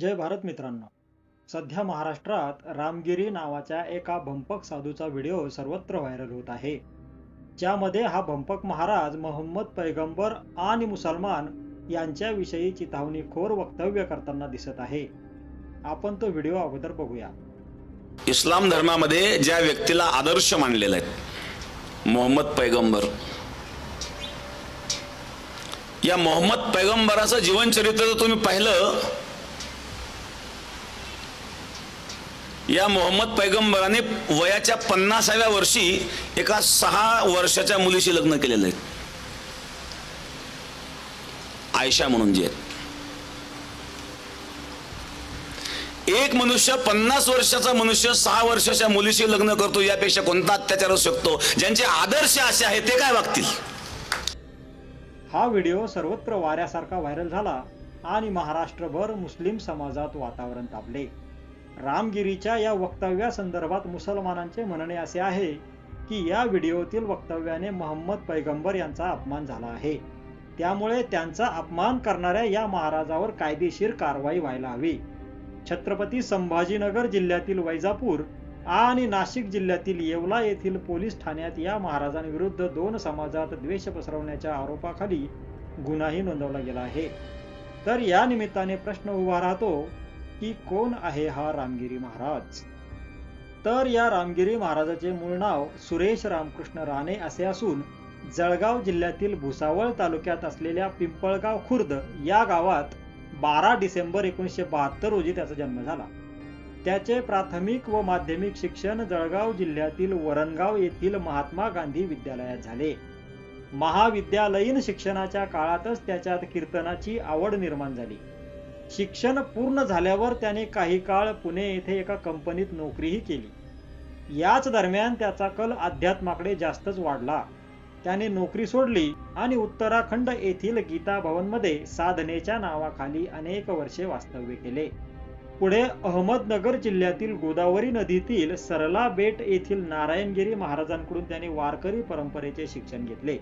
जय भारत मित्रांनो. सध्या महाराष्ट्रात रामगिरी नावाच्या एका भंपक साधूचा व्हिडिओ सर्वत्र व्हायरल होत आहे. ज्यामध्ये हा भंपक महाराज मोहम्मद पैगंबर आणि मुसलमान यांच्याविषयी चितावणीखोर वक्तव्य करताना दिसत आहे. आपण तो व्हिडिओ अगोदर बघूया. इस्लाम धर्मामध्ये ज्या व्यक्तीला आदर्श मानलेला आहे मोहम्मद पैगंबर. या मोहम्मद पैगंबराचं जीवनचरित्र जर तुम्ही पाहिलं या मोहम्मद पैगंबराने वयाच्या पन्नासाव्या वर्षी एका सहा वर्षाच्या मुलीशी लग्न केलेलं आहे. आयशा म्हणून जी आहे एक मनुष्य पन्नास वर्षाचा मनुष्य सहा वर्षाच्या मुलीशी लग्न करतो यापेक्षा कोणता अत्याचार असू शकतो? ज्यांचे आदर्श असे आहेत ते काय वागतील? हा व्हिडिओ सर्वत्र वाऱ्यासारखा व्हायरल झाला आणि महाराष्ट्रभर मुस्लिम समाजात वातावरण तापले. रामगिरीच्या या वक्तव्यासंदर्भात मुसलमानांचे म्हणणे असे आहे की या व्हिडिओतील वक्तव्याने मोहम्मद पैगंबर यांचा अपमान झाला आहे. त्यामुळे त्यांचा अपमान करणाऱ्या या महाराजावर कायदेशीर कारवाई व्हायला हवी. छत्रपती संभाजीनगर जिल्ह्यातील वैजापूर आणि नाशिक जिल्ह्यातील येवला येथील पोलीस ठाण्यात या महाराजांविरुद्ध दोन समाजात द्वेष पसरवण्याच्या आरोपाखाली गुन्हाही नोंदवला गेला आहे. तर या निमित्ताने प्रश्न उभा राहतो की कोण आहे हा रामगिरी महाराज? तर या रामगिरी महाराजाचे मूळ नाव सुरेश रामकृष्ण राणे असे असून जळगाव जिल्ह्यातील भुसावळ तालुक्यात असलेल्या पिंपळगाव खुर्द या गावात बारा डिसेंबर एकोणीसशे बहात्तर रोजी त्याचा जन्म झाला. त्याचे प्राथमिक व माध्यमिक शिक्षण जळगाव जिल्ह्यातील वरणगाव येथील महात्मा गांधी विद्यालयात झाले. महाविद्यालयीन शिक्षणाच्या काळातच त्याच्यात कीर्तनाची आवड निर्माण झाली. शिक्षण पूर्ण झाल्यावर त्याने काही काळ पुणे येथे एका कंपनीत नोकरीही केली. याच दरम्यान त्याचा कल अध्यात्माकडे जास्तच वाढला. त्याने नोकरी सोडली आणि उत्तराखंड येथील गीता भवनमध्ये साधनेच्या नावाखाली अनेक वर्षे वास्तव्य केले. पुढे अहमदनगर जिल्ह्यातील गोदावरी नदीतील सरला बेट येथील नारायणगिरी महाराजांकडून त्याने वारकरी परंपरेचे शिक्षण घेतले.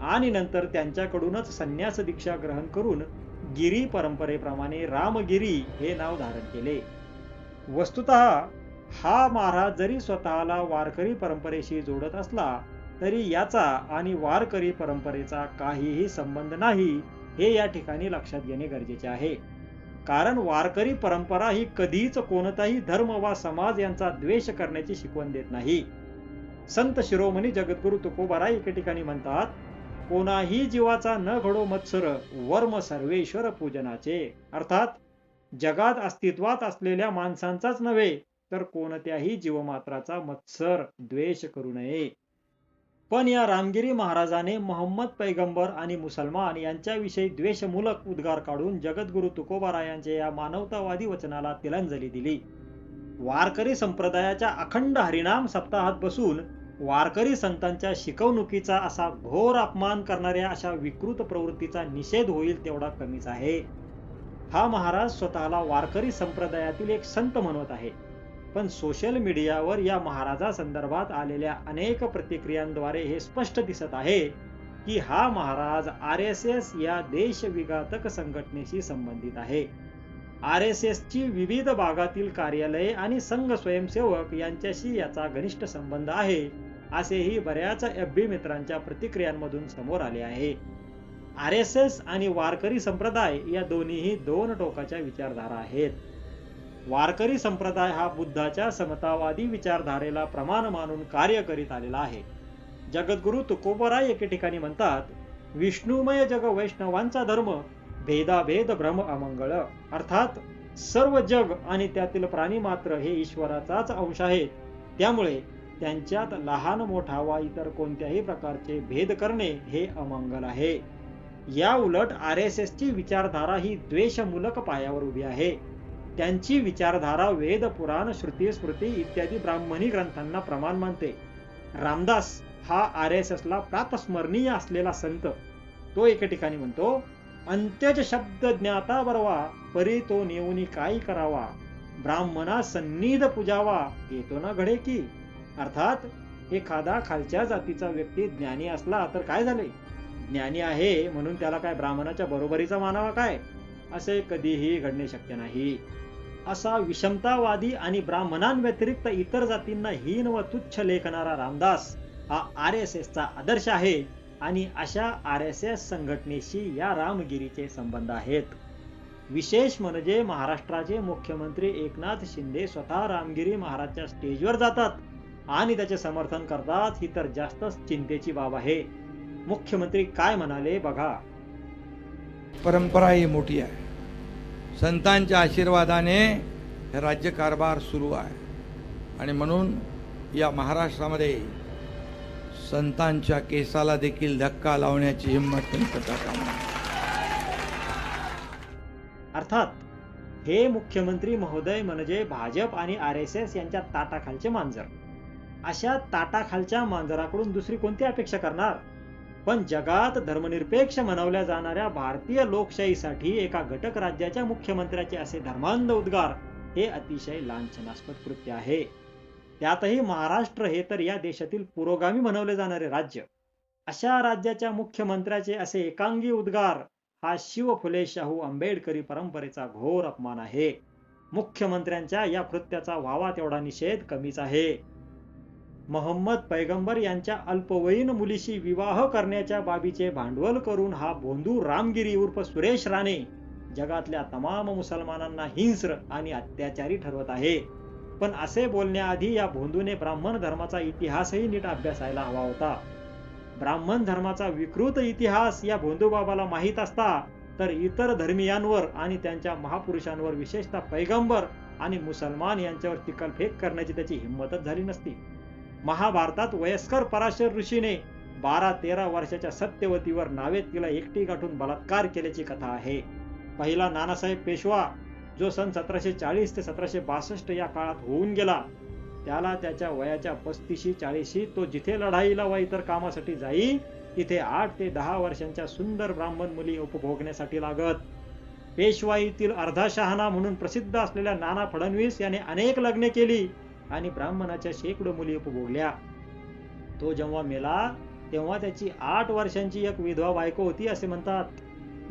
आणि नंतर त्यांच्याकडूनच संन्यास दीक्षा ग्रहण करून गिरी परंपरेप्रमाणे रामगिरी हे नाव धारण केले. वस्तुत हा महाराज जरी स्वतःला वारकरी परंपरेशी जोडत असला तरी याचा आणि वारकरी परंपरेचा काहीही संबंध नाही हे या ठिकाणी लक्षात घेणे गरजेचे आहे. कारण वारकरी परंपरा ही कधीच कोणताही धर्म वा समाज यांचा द्वेष करण्याची शिकवण देत नाही. संत शिरोमणी जगद्गुरु तुकोबारा एके ठिकाणी म्हणतात कोणाही जीवाचा न घडो मत्सर वर्म सर्वेश्वर पूजनाचे. अर्थात जगात अस्तित्वात असलेल्या माणसांचाच नव्हे तर कोणत्याही जीवमात्राचा मत्सर द्वेष करू नये. पण या रामगिरी महाराजाने मोहम्मद पैगंबर आणि मुसलमान यांच्याविषयी द्वेषमूलक उद्गार काढून जगद्गुरु तुकोबारायांच्या या मानवतावादी वचनाला तिलांजली दिली. वारकरी संप्रदायाच्या अखंड हरिणाम सप्ताहात बसून वारकरी संतांच्या शिकवणुकीचा असा घोर अपमान करणाऱ्या अशा विकृत प्रवृत्तीचा निषेध होईल तेवढा कमीच आहे. हा महाराज स्वतःला वारकरी संप्रदायातील एक संत म्हणत आहे. पण सोशल मीडियावर या महाराजासंदर्भात आलेल्या अनेक प्रतिक्रियांद्वारे हे स्पष्ट दिसत आहे की हा महाराज आर एस एस या देशविघातक संघटनेशी संबंधित आहे. आर एस एसची विविध भागातील कार्यालये आणि संघ स्वयंसेवक यांच्याशी याचा घनिष्ठ संबंध आहे. असेही बऱ्याच एफ बी मित्रांच्या प्रतिक्रियांमधून समोर आले आहे. आर एस एस आणि वारकरी संप्रदाय या दोन्हीही दोन टोकाच्या विचारधारा आहेत. वारकरी संप्रदाय हा बुद्धाच्या समतावादी विचारधारेला प्रमाण मानून कार्य करीत आलेला आहे. जगद्गुरु तुकोबराय एके ठिकाणी म्हणतात विष्णुमय जग वैष्णवांचा धर्म भेदाभेद भ्रम अमंगळ. अर्थात सर्व जग आणि त्यातील प्राणी मात्र हे ईश्वराचाच अंश आहेत त्यामुळे त्यांच्यात लहान मोठा वा इतर कोणत्याही प्रकारचे भेद करणे हे अमंगल आहे. या उलट आर एस एसची विचारधारा ही द्वेषमूलक पायावर उभी आहे. त्यांची विचारधारा वेद पुराण श्रुती स्मृती इत्यादी ब्राह्मणी ग्रंथांना प्रमाण मानते. रामदास हा आर एस एसला प्रातस्मरणीय असलेला संत. तो एके ठिकाणी म्हणतो अंत्यज शब्द ज्ञाता बरवा परी तो नेऊनी काय करावा? ब्राह्मणा सन्निध पुजावा येतो ना घडे की अर्थात एखादा खालच्या जातीचा व्यक्ती ज्ञानी असला तर काय झाले? ज्ञानी आहे म्हणून त्याला काय ब्राह्मणाच्या बरोबरीचा मानावा काय? असे कधीही घडणे शक्य नाही. असा विषमतावादी आणि ब्राह्मणांव्यतिरिक्त इतर जातींना हीन व तुच्छ लेखणारा रामदास हा आर एस एसचा आदर्श आहे आणि अशा आर एस एस संघटनेशी या रामगिरीचे संबंध आहेत. विशेष म्हणजे महाराष्ट्राचे मुख्यमंत्री एकनाथ शिंदे स्वतः रामगिरी महाराजच्या स्टेजवर जातात. आणि त्याचे समर्थन करतात ही तर जास्तच चिंतेची बाब आहे. मुख्यमंत्री काय म्हणाले बघा. परंपरा ही मोठी आहे. संतांच्या आशीर्वादाने हे राज्यकारभार सुरू आहे. आणि म्हणून या महाराष्ट्रामध्ये संतांच्या केसाला देखील धक्का लावण्याची हिंमत. अर्थात हे मुख्यमंत्री महोदय म्हणजे भाजप आणि आर एस एस यांच्या ताटाखालचे मांजर. अशा ताटाखालच्या मांजराकडून दुसरी कोणती अपेक्षा करणार? पण जगात धर्मनिरपेक्ष म्हणवल्या जाणाऱ्या भारतीय लोकशाहीसाठी एका घटक राज्याच्या मुख्यमंत्र्याचे असे धर्मांध उद्गार हे अतिशय लांछनास्पद कृत्य आहे. त्यातही महाराष्ट्र हे तर या देशातील पुरोगामी म्हणवले जाणारे राज्य. अशा राज्याच्या मुख्यमंत्र्याचे असे एकांगी उद्गार हा शिव फुले शाहू आंबेडकरी परंपरेचा घोर अपमान आहे. मुख्यमंत्र्यांच्या या कृत्याचा व्हावा तेवढा निषेध कमीच आहे. महम्मद पैगंबर यांच्या अल्पवयीन मुलीशी विवाह करण्याच्या बाबीचे भांडवल करून हा भोंदू रामगिरी उर्फ सुरेश राणे जगातल्या तमाम मुसलमानांना हिंस्र आणि अत्याचारी ठरवत आहे. पण असे बोलण्याआधी या भोंदूने ब्राह्मण धर्माचा इतिहासही नीट अभ्यासायला हवा होता. ब्राह्मण धर्माचा विकृत इतिहास या भोंदूबाबाला माहीत असता तर इतर धर्मियांवर आणि त्यांच्या महापुरुषांवर विशेषतः पैगंबर आणि मुसलमान यांच्यावर टिकलफेक करण्याची त्याची हिंमतच झाली नसती. महाभारतात वयस्कर पराशर ऋषीने बारा तेरा वर्षाच्या सत्यवतीवर नावेत तिला एकटी गाठून बलात्कार केल्याची कथा आहे. पहिला नानासाहेब पेशवा जो सन सतराशे चाळीस ते सतराशे बासष्ट या काळात होऊन गेला त्याला त्याच्या वयाच्या पस्तीशी चाळीशी तो जिथे लढाईला व इतर कामासाठी जाई तिथे आठ ते दहा वर्षांच्या सुंदर ब्राह्मण मुली उपभोगण्यासाठी लागत. पेशवाईतील अर्धा शहाणा म्हणून प्रसिद्ध असलेल्या नाना फडणवीस याने अनेक लग्ने केली. आणि ब्राह्मणाच्या शेकडो मुली उपभोगल्या तो जेव्हा मेला तेव्हा त्याची आठ वर्षांची एक विधवा बायको होती असे म्हणतात.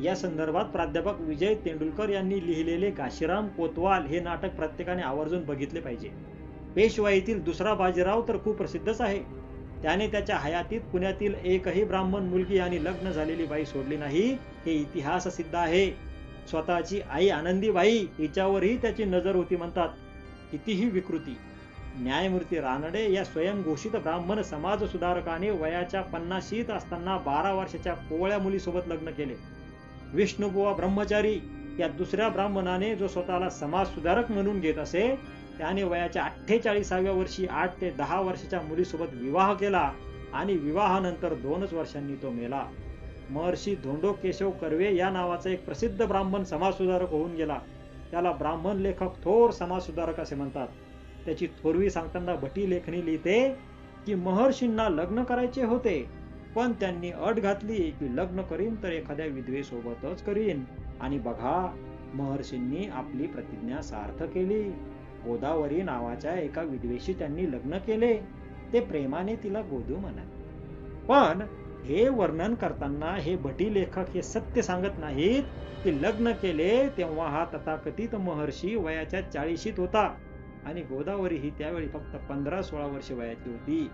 या संदर्भात प्राध्यापक विजय तेंडुलकर यांनी लिहिलेले काशीराम कोतवाल हे नाटक प्रत्येकाने आवर्जून बघितले पाहिजे. पेशवाईतील दुसरा बाजीराव तर खूप प्रसिद्धच आहे. त्याने त्याच्या हयातीत पुण्यातील एकही ब्राह्मण मुलगी आणि लग्न झालेली बाई सोडली नाही हे इतिहास सिद्ध आहे. स्वतःची आई आनंदीबाई हिच्यावरही त्याची नजर होती म्हणतात. कितीही विकृती. न्यायमूर्ती रानडे या स्वयंघोषित ब्राह्मण समाज सुधारकाने वयाच्या पन्नाशीत असताना बारा वर्षाच्या कोवळ्या मुलीसोबत लग्न केले. विष्णुबुवा ब्रह्मचारी या दुसऱ्या ब्राह्मणाने जो स्वतःला समाज सुधारक म्हणून घेत असे त्याने वयाच्या अठ्ठेचाळीसाव्या वर्षी आठ ते दहा वर्षाच्या मुलीसोबत विवाह केला आणि विवाहानंतर दोनच वर्षांनी तो मेला. महर्षी धोंडो केशव कर्वे या नावाचा एक प्रसिद्ध ब्राह्मण समाज सुधारक होऊन गेला. त्याला ब्राह्मण लेखक थोर समाज सुधारक असे म्हणतात. त्याची थोरवी सांगताना भटी लेखणी लिहिते की महर्षींना लग्न करायचे होते पण त्यांनी अट घातली की लग्न करीन तर एखाद्या विधवेसोबतच करीन. आणि बघा महर्षींनी आपली प्रतिज्ञा सार्थ केली. गोदावरी नावाच्या एका विधवेशी त्यांनी लग्न केले. ते प्रेमाने तिला गोदू म्हणत पण हे वर्णन करताना हे भटी लेखक हे सत्य सांगत नाहीत की लग्न केले तेव्हा हा तथाकथित महर्षी वयाच्या चाळीशीत होता. आणि गोदावरी ही त्यावेळी फक्त पंधरा सोळा वर्ष वयाची होती.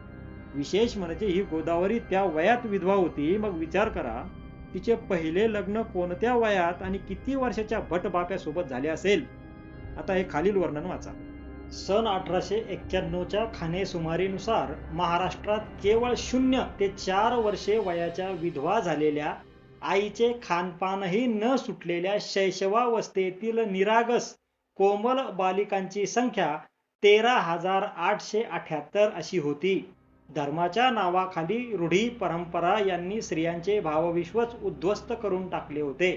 विशेष म्हणजे ही गोदावरी त्या वयात विधवा होती. मग विचार करा तिचे पहिले लग्न कोणत्या वयात आणि किती वर्षाच्या भट बाप्यासोबत झाले असेल? आता हे खालील वर्णन वाचा. सन अठराशे एक्क्याण्णवच्या खानेसुमारीनुसार महाराष्ट्रात केवळ शून्य ते चार वर्षे वयाच्या विधवा झालेल्या आईचे खानपानही न सुटलेल्या शैशवावस्थेतील निरागस कोमल बालिकांची संख्या तेरा हजार आठशे अठ्याहत्तर अशी होती. धर्माच्या नावाखाली रूढी परंपरा यांनी स्त्रियांचे भावविश्वच उद्ध्वस्त करून टाकले होते.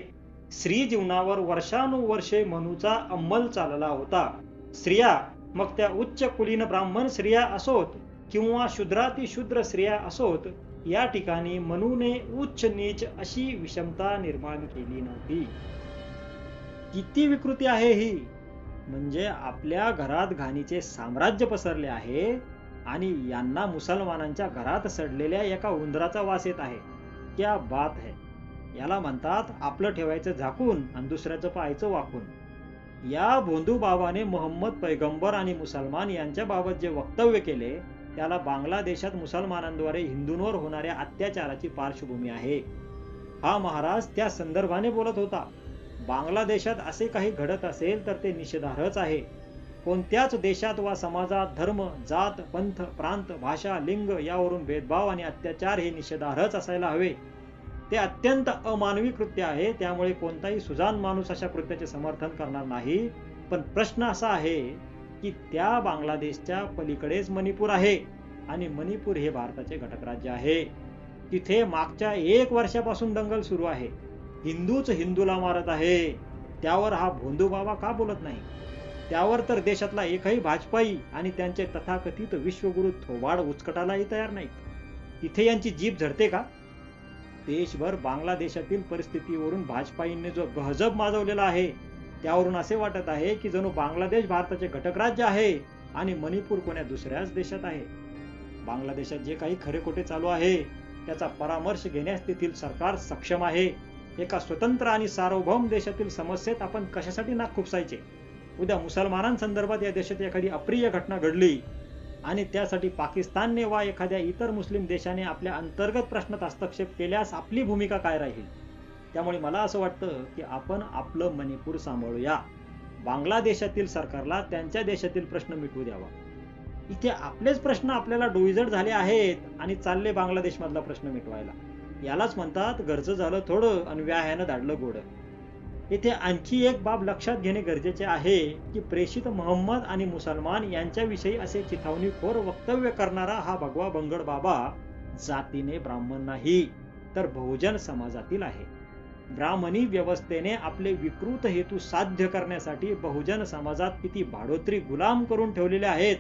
स्त्री जीवनावर वर्षानुवर्षे मनूचा अंमल चालला होता. स्त्रिया मग त्या उच्च कुलीन ब्राह्मण स्त्रिया असोत किंवा शूद्रातिशूद्र स्त्रिया असोत या ठिकाणी मनूने उच्च नीच अशी विषमता निर्माण केली नव्हती. किती विकृती आहे ही! म्हणजे आपल्या घरात घाणीचे साम्राज्य पसरले आहे आणि यांना मुसलमानांच्या घरात सडलेल्या एका उंदराचा वास येत आहे. क्या बात है. याला म्हणतात आपलं ठेवायचं झाकून आणि दुसऱ्याचं पाहायचं वाकून. या भोंदू बाबाने मोहम्मद पैगंबर आणि मुसलमान यांच्याबाबत जे वक्तव्य केले त्याला बांगलादेशात मुसलमानांद्वारे हिंदूंवर होणाऱ्या अत्याचाराची पार्श्वभूमी आहे. हा महाराज त्या संदर्भाने बोलत होता. बांगलादेशात असे काही घडत असेल तर ते निषेधार्हच आहे. कोणत्याच देशात वा समाजात धर्म जात पंथ प्रांत भाषा लिंग यावरून भेदभाव आणि अत्याचार हे निषेधार्हच असायला हवे. ते अत्यंत अमानवी कृत्य आहे त्यामुळे कोणताही सुजान माणूस अशा कृत्याचे समर्थन करणार नाही. पण प्रश्न असा आहे की त्या बांगलादेशच्या पलीकडेच मणिपूर आहे आणि मणिपूर हे भारताचे घटक राज्य आहे. तिथे मागच्या एक वर्षापासून दंगल सुरू आहे. हिंदूच हिंदूला मारत आहे. त्यावर हा भोंदू बाबा का बोलत नाही? त्यावर तर देशातला एकही भाजपाई आणि त्यांचे तथाकथित विश्वगुरु थोबाड उचकटालाही तयार नाहीत. तिथे यांची जीभ झडते का? देशभर बांगलादेशातील परिस्थितीवरून भाजपाईंनी जो गहजब माजवलेला आहे त्यावरून असे वाटत आहे की जणू बांगलादेश भारताचे घटक राज्य आहे आणि मणिपूर कोण्या दुसऱ्याच देशात आहे. बांगलादेशात जे काही खरे खोटे चालू आहे त्याचा परामर्श घेण्यास तेथील सरकार सक्षम आहे. एका स्वतंत्र आणि सार्वभौम देशातील समस्येत आपण कशासाठी नाक खुपसायचे? उद्या मुसलमानांसंदर्भात या देशात एखादी अप्रिय घटना घडली आणि त्यासाठी पाकिस्तानने वा एखाद्या इतर मुस्लिम देशाने आपल्या अंतर्गत प्रश्नात हस्तक्षेप केल्यास आपली भूमिका काय राहील? त्यामुळे मला असं वाटतं की आपण आपलं मणिपूर सांभाळूया. बांगलादेशातील सरकारला त्यांच्या देशातील प्रश्न मिटवू द्यावा. इथे आपलेच प्रश्न आपल्याला डोईजड झाले आहेत आणि चालले बांगलादेशमधला प्रश्न मिटवायला. यालाच म्हणतात गरज झालं थोडं आणि व्याह्यानं धाडलं गोड. येथे आणखी एक बाब लक्षात घेणे गरजेचे आहे की प्रेषित मोहम्मद आणि मुसलमान यांच्याविषयी असे चिथावणीखोर वक्तव्य करणारा हा भगवा बंगड बाबा जातीने ब्राह्मण नाही तर बहुजन समाजातील आहे. ब्राह्मणी व्यवस्थेने आपले विकृत हेतू साध्य करण्यासाठी बहुजन समाजात किती भाडोत्री गुलाम करून ठेवलेले आहेत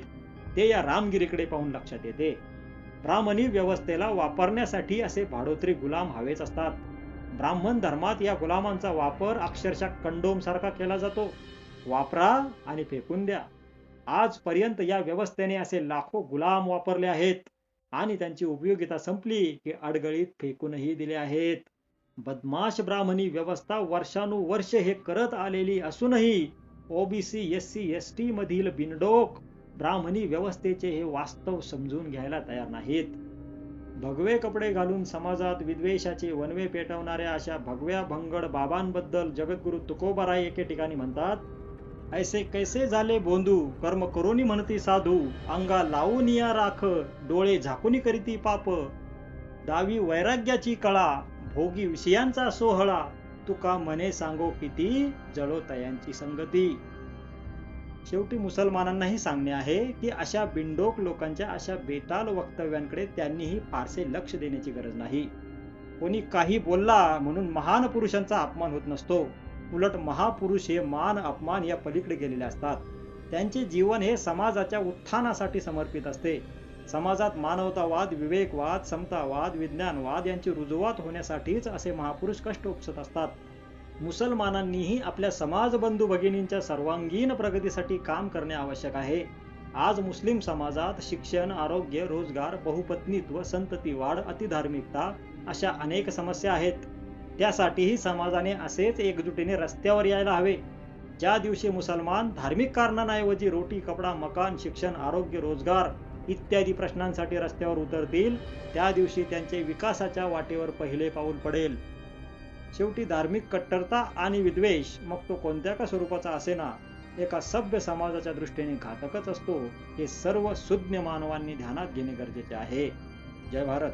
ते या रामगिरीकडे पाहून लक्षात येते. ब्राह्मणी व्यवस्थेला वापरण्यासाठी असे भाडोत्री गुलाम हवेच असतात. ब्राह्मण धर्मात या गुलामांचा वापर अक्षरशः कंडोम सारखा केला जातो. वापरा आणि फेकून द्या. आजपर्यंत या व्यवस्थेने असे लाखो गुलाम वापरले आहेत आणि त्यांची उपयोगिता संपली की अडगळीत फेकूनही दिले आहेत. बदमाश ब्राह्मणी व्यवस्था वर्षानुवर्ष हे करत आलेली असूनही OBC S C S T मधील बिनडोक ब्राह्मणी व्यवस्थेचे हे वास्तव समजून घ्यायला तयार नाहीत. भगवे कपडे घालून समाजात विद्वेषाचे वनवे पेटवणाऱ्या अशा भगव्या भंगड बाबांबद्दल जगद्गुरु तुकोबाराय एके ठिकाणी म्हणतात ऐसे कैसे झाले बोंदू कर्म करोनी म्हणती साधू अंगा लावून या राख डोळे झाकुनी करीती पाप दावी वैराग्याची कळा भोगी विषयांचा सोहळा तुका मने सांगो किती जळो तयांची संगती. शेवटी मुसलमानांनाही सांगणे आहे की अशा बिंडोक लोकांच्या अशा बेताल वक्तव्यांकडे त्यांनीही फारसे लक्ष देण्याची गरज नाही. कोणी काही बोलला म्हणून महान पुरुषांचा अपमान होत नसतो. उलट महापुरुष हे मान अपमान या पलीकडे गेलेले असतात. त्यांचे जीवन हे समाजाच्या उत्थानासाठी समर्पित असते. समाजात मानवतावाद विवेकवाद समतावाद विज्ञानवाद यांची रुजवात होण्यासाठीच असे महापुरुष कष्ट उपसत असतात. मुसलमानांनीही आपल्या समाज बंधू भगिनींच्या सर्वांगीण प्रगतीसाठी काम करणे आवश्यक आहे. आज मुस्लिम समाजात शिक्षण आरोग्य रोजगार बहुपत्नीत्व संतती वाढ अतिधार्मिकता अशा अनेक समस्या आहेत. त्यासाठीही समाजाने असेच एकजुटीने रस्त्यावर यायला हवे. ज्या दिवशी मुसलमान धार्मिक कारणांऐवजी रोटी कपडा मकान शिक्षण आरोग्य रोजगार इत्यादी प्रश्नांसाठी रस्त्यावर उतरतील त्या दिवशी त्यांचे विकासाच्या वाटेवर पहिले पाऊल पडेल. शेवटी धार्मिक कट्टरता आणि विद्वेष मग तो कोणत्या का स्वरूपाचा असेना? एका सभ्य समाजाच्या दृष्टीने घातकच असतो. हे सर्व सुज्ञ मानवांनी ध्यानात घेणे गरजेचे आहे. जय भारत.